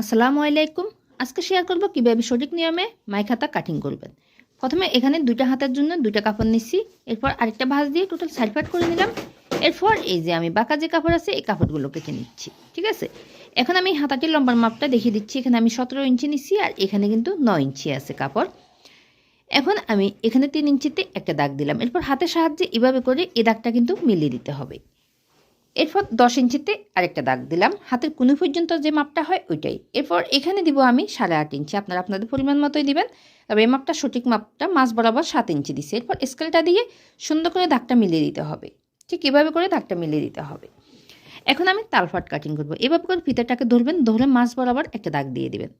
আসসালামু আলাইকুম। আজকে শেয়ার করব কীভাবে সঠিক নিয়মে মাইক হাতা কাটিং করবেন। প্রথমে এখানে দুইটা হাতের জন্য দুইটা কাপড় নিচ্ছি এরপর আরেকটা ভাঁজ দিয়ে টোটাল সাইড পাট করে নিলাম। এরপর এই যে আমি বাঁকা যে কাপড় আছে, এই কাপড়গুলো কেটে নিচ্ছি, ঠিক আছে? এখন আমি হাতাটির লম্বার মাপটা দেখিয়ে দিচ্ছি। এখানে আমি সতেরো ইঞ্চি নিচ্ছি আর এখানে কিন্তু নয় ইঞ্চি আছে কাপড়। এখন আমি এখানে তিন ইঞ্চিতে একটা দাগ দিলাম। এরপর হাতের সাহায্যে এভাবে করে এই দাগটা কিন্তু মিলিয়ে দিতে হবে। এরপর দশ ইঞ্চিতে আরেকটা দাগ দিলাম। হাতের কুনি পর্যন্ত যে মাপটা হয় ওইটাই। এরপর এখানে দিব আমি সাড়ে আট ইঞ্চি। আপনারা আপনাদের পরিমাণ মতোই দিবেন। তবে এই মাপটা সঠিক মাপটা মাছ বরাবর সাত ইঞ্চি দিছে। এরপর স্কেলটা দিয়ে সুন্দর করে দাগটা মিলিয়ে দিতে হবে। ঠিক এভাবে করে দাগটা মিলিয়ে দিতে হবে। এখন আমি তালফাট কাটিং করব। এভাবে করে ফিতাটাকে ধরবেন, ধরে মাছ বরাবর একটা দাগ দিয়ে দিবেন।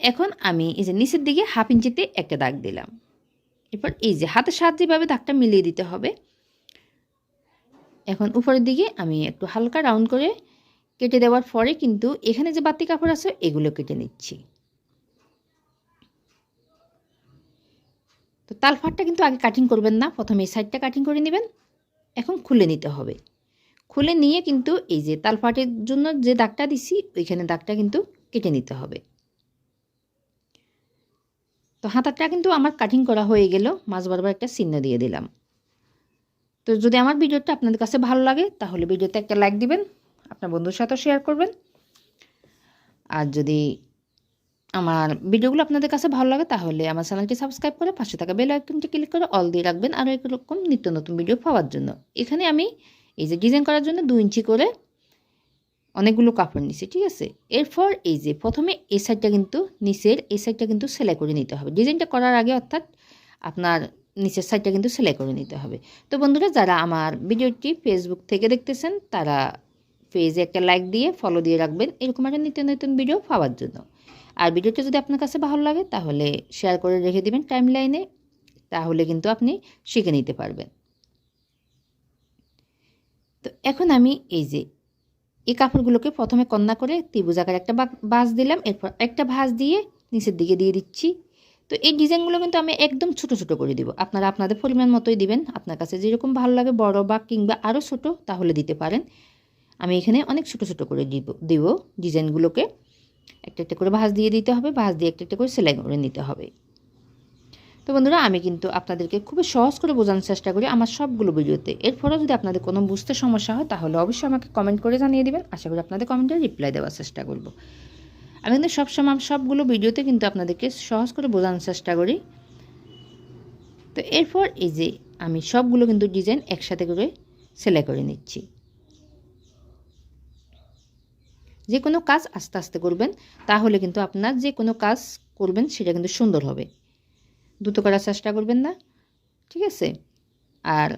এখন আমি এই যে নিচের দিকে হাফ ইঞ্চিতে একটা দাগ দিলাম। এরপর এই যে হাতের সাহায্যে এভাবে দাগটা মিলিয়ে দিতে হবে। এখন উপরের দিকে আমি একটু হালকা রাউন্ড করে কেটে দেওয়ার পরে কিন্তু এখানে যে বাতি কাপড় আছে, এগুলো কেটে নিচ্ছি। তো তালফাটটা কিন্তু আগে কাটিং করবেন না, প্রথমে এই সাইডটা কাটিং করে নেবেন। এখন খুলে নিতে হবে। খুলে নিয়ে কিন্তু এই যে তালফাটের জন্য যে দাগটা দিছি, ওইখানে দাগটা কিন্তু কেটে নিতে হবে। তো হাতাটা কিন্তু আমার কাটিং করা হয়ে গেল মাছ বরাবর একটা চিহ্ন দিয়ে দিলাম। তো যদি আমার ভিডিওটা আপনাদের কাছে ভালো লাগে, তাহলে ভিডিওতে একটা লাইক দিবেন, আপনার বন্ধুর সাথেও শেয়ার করবেন। আর যদি আমার ভিডিওগুলো আপনাদের কাছে ভালো লাগে, তাহলে আমার চ্যানেলটি সাবস্ক্রাইব করে পাশে থাকা বেল আইকনটি ক্লিক করে অল দিয়ে রাখবেন, আরও এরকম নিত্য নতুন ভিডিও পাওয়ার জন্য। এখানে আমি এই যে ডিজাইন করার জন্য দু ইঞ্চি করে অনেকগুলো কাপড় নিছি, ঠিক আছে? এরপর এই যে প্রথমে এই সাইডটা কিন্তু, নিচের এই সাইডটা কিন্তু সেলাই করে নিতে হবে। ডিজাইনটা করার আগে অর্থাৎ আপনার নিচের সাইডটা কিন্তু সেলাই করে নিতে হবে। তো বন্ধুরা, যারা আমার ভিডিওটি ফেসবুক থেকে দেখতেছেন, তারা পেজে একটা লাইক দিয়ে ফলো দিয়ে রাখবেন। এরকম একটা নিত্য নতুন ভিডিও পাওয়ার জন্য। আর ভিডিওটা যদি আপনার কাছে ভালো লাগে, তাহলে শেয়ার করে রেখে দিবেন টাইম লাইনে তাহলে কিন্তু আপনি শিখে নিতে পারবেন। তো এখন আমি এই যে, এই কাপড়গুলোকে প্রথমে কন্যা করে ত্রিভুজাকার একটা বাস দিলাম। এরপর একটা ভাঁজ দিয়ে নিচের দিকে দিয়ে দিচ্ছি। তো এই ডিজাইনগুলো কিন্তু আমি একদম ছোট ছোট করে দিব। আপনারা আপনাদের পরিমাণ মতোই দিবেন। আপনার কাছে যেরকম ভালো লাগে, বড় বা কিংবা আরও ছোট, তাহলে দিতে পারেন। আমি এখানে অনেক ছোট ছোট করে দিব দিব ডিজাইনগুলোকে। একটা একটা করে ভাঁজ দিয়ে দিতে হবে, ভাঁজ দিয়ে একটা একটা করে সেলাই করে নিতে হবে। তো বন্ধুরা, আমি কিন্তু আপনাদেরকে খুবই সহজ করে বোঝানোর চেষ্টা করি আমার সবগুলো ভিডিওতে। এরপরেও যদি আপনাদের কোনো বুঝতে সমস্যা হয়, তাহলে অবশ্যই আমাকে কমেন্ট করে জানিয়ে দেবেন। আশা করি আপনাদের কমেন্টে রিপ্লাই দেওয়ার চেষ্টা করব। আমি কিন্তু সবসময় সবগুলো ভিডিওতে কিন্তু আপনাদেরকে সহজ করে বোঝানোর চেষ্টা করি। তো এরপর এই যে আমি সবগুলো কিন্তু ডিজাইন একসাথে করে সেলাই করে নিচ্ছি। যে কোনো কাজ আস্তে আস্তে করবেন, তাহলে কিন্তু আপনার যে কোনো কাজ করবেন সেটা কিন্তু সুন্দর হবে। দ্রুত করার চেষ্টা করবেন না, ঠিক আছে? আর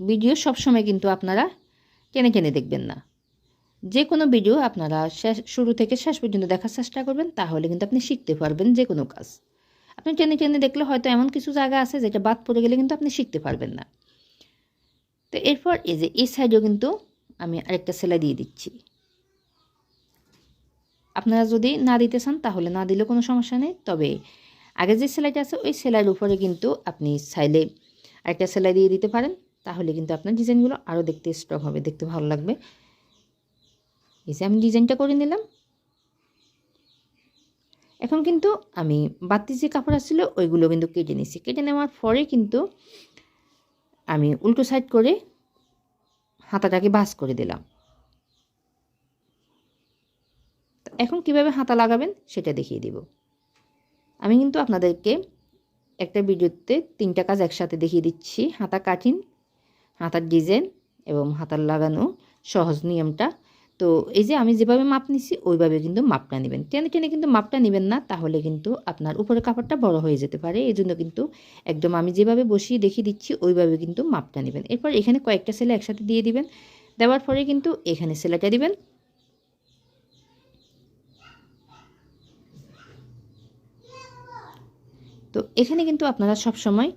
ভিডিও সবসময় কিন্তু আপনারা টেনে টেনে দেখবেন না। যে কোনো ভিডিও আপনারা শুরু থেকে শেষ পর্যন্ত দেখার চেষ্টা করবেন, তাহলে কিন্তু আপনি শিখতে পারবেন যে কোনো কাজ। আপনি টেনে টেনে দেখলে হয়তো এমন কিছু জায়গা আছে যেটা বাদ পড়ে গেলে কিন্তু আপনি শিখতে পারবেন না। তো এরপর এই যে, এই সাইডেও কিন্তু আমি আরেকটা সেলাই দিয়ে দিচ্ছি। আপনারা যদি না দিতে চান, তাহলে না দিলে কোনো সমস্যা নেই। তবে আগে যে সেলাইটা আছে, ওই সেলাইয়ের উপরে কিন্তু আপনি চাইলে আরেকটা সেলাই দিয়ে দিতে পারেন। তাহলে কিন্তু আপনার ডিজাইনগুলো আরও দেখতে স্ট্রং হবে, দেখতে ভালো লাগবে। যে আমি ডিজাইনটা করে নিলাম। এখন কিন্তু আমি বাতি যে কাপড় আসছিল, ওইগুলো কিন্তু কেটে নিছি কেটে নেওয়ার পরে কিন্তু আমি উল্টো সাইড করে হাতাটাকে বাস করে দিলাম। এখন কীভাবে হাতা লাগাবেন সেটা দেখিয়ে দিব। আমি কিন্তু আপনাদেরকে একটা ভিডিওতে তিনটা কাজ একসাথে দেখিয়ে দিচ্ছি। হাতা কাটিং হাতার ডিজাইন এবং হাতার লাগানো সহজ নিয়মটা তো এই যে আমি যেভাবে মাপ নিছি, ওইভাবে কিন্তু মাপটা নেবেন। টেনে টেনে কিন্তু মাপটা নেবেন না, তাহলে কিন্তু আপনার উপরে কাপড়টা বড় হয়ে যেতে পারে। এই জন্য কিন্তু একদম আমি যেভাবে বসিয়ে দেখিয়ে দিচ্ছি, ওইভাবে কিন্তু মাপটা নেবেন। এরপর এখানে কয়েকটা সেলাই একসাথে দিয়ে দিবেন। দেওয়ার পরে কিন্তু এখানে সেলাইটা দিবেন। তো এখানে কিন্তু আপনারা সব সময়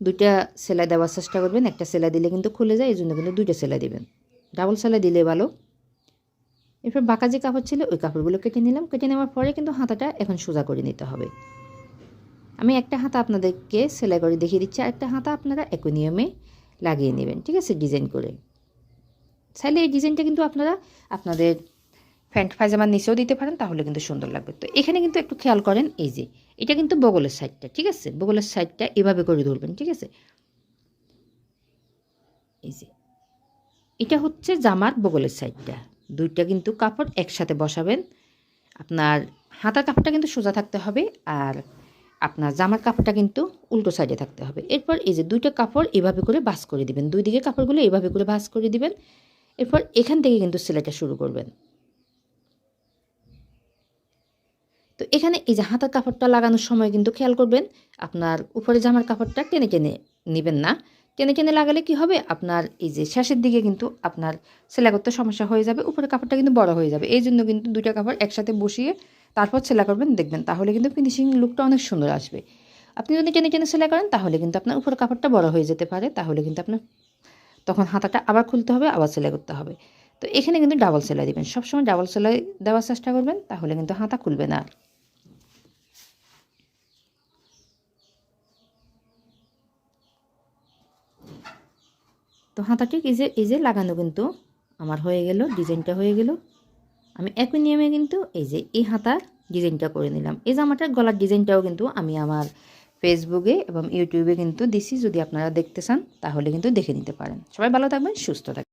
দুইটা সেলাই দেওয়ার চেষ্টা করবেন। একটা সেলাই দিলে কিন্তু খুলে যায় এই জন্য কিন্তু দুইটা সেলাই দিবেন। ডাবল সেলাই দিলে ভালো। এরপর বাঁকা যে কাপড় ছিল, ওই কাপড়গুলো কেটে নিলাম। কেটে নেওয়ার পরে কিন্তু হাতাটা এখন সোজা করে নিতে হবে। আমি একটা হাতা আপনাদেরকে সেলাই করে দেখিয়ে দিচ্ছি। আর একটা হাতা আপনারা একই নিয়মে লাগিয়ে নেবেন, ঠিক আছে? ডিজাইন করে। চাইলে এই ডিজাইনটা কিন্তু আপনারা আপনাদের প্যান্ট পায়জামার নিচেও দিতে পারেন, তাহলে কিন্তু সুন্দর লাগবে। তো এখানে কিন্তু একটু খেয়াল করেন, এই যে, এটা কিন্তু বগলের সাইডটা, ঠিক আছে? বগলের সাইডটা এভাবে করে ধরবেন, ঠিক আছে? এই যে, এটা হচ্ছে জামার বগলের সাইডটা। দুইটা কিন্তু কাপড় একসাথে বসাবেন। আপনার হাতার কাপড়টা কিন্তু সোজা থাকতে হবে আর আপনার জামার কাপড়টা কিন্তু উল্টো সাইডে থাকতে হবে। এরপর এই যে দুইটা কাপড় এভাবে করে বাস করে দিবেন। দুই দিকে কাপড়গুলো এভাবে করে বাস করে দিবেন। এরপর এখান থেকে কিন্তু সেলাইটা শুরু করবেন। তো এখানে এই যে হাতার কাপড়টা লাগানোর সময় কিন্তু খেয়াল করবেন, আপনার উপরে জামার কাপড়টা টেনে টেনে নেবেন না। টেনে টেনে লাগালে কি হবে? আপনার এই যে শেষের দিকে কিন্তু আপনার সেলাই করতে সমস্যা হয়ে যাবে উপরে কাপড়টা কিন্তু বড় হয়ে যাবে। এই জন্য কিন্তু দুইটা কাপড় একসাথে বসিয়ে তারপর সেলাই করবেন, দেখবেন তাহলে কিন্তু ফিনিশিং লুকটা অনেক সুন্দর আসবে। আপনি যদি টেনে টেনে সেলাই করেন, তাহলে কিন্তু আপনার উপরে কাপড়টা বড় হয়ে যেতে পারে, তাহলে কিন্তু আপনার তখন হাতাটা আবার খুলতে হবে, আবার সেলাই করতে হবে। তো এখানে কিন্তু ডাবল সেলাই দিবেন। সবসময় ডাবল সেলাই দেওয়ার চেষ্টা করবেন, তাহলে কিন্তু হাতা খুলবে না। আর তো হাতাটি এই যে এই যে লাগানো কিন্তু আমার হয়ে গেল, ডিজাইনটা হয়ে গেল। আমি একই নিয়মে কিন্তু এই যে, এই হাতার ডিজাইনটা করে নিলাম। এই জামাটার গলার ডিজাইনটাও কিন্তু আমি আমার ফেসবুকে এবং ইউটিউবে কিন্তু দিছি। যদি আপনারা দেখতে চান, তাহলে কিন্তু দেখে নিতে পারেন। সবাই ভালো থাকবেন, সুস্থ থাকবেন।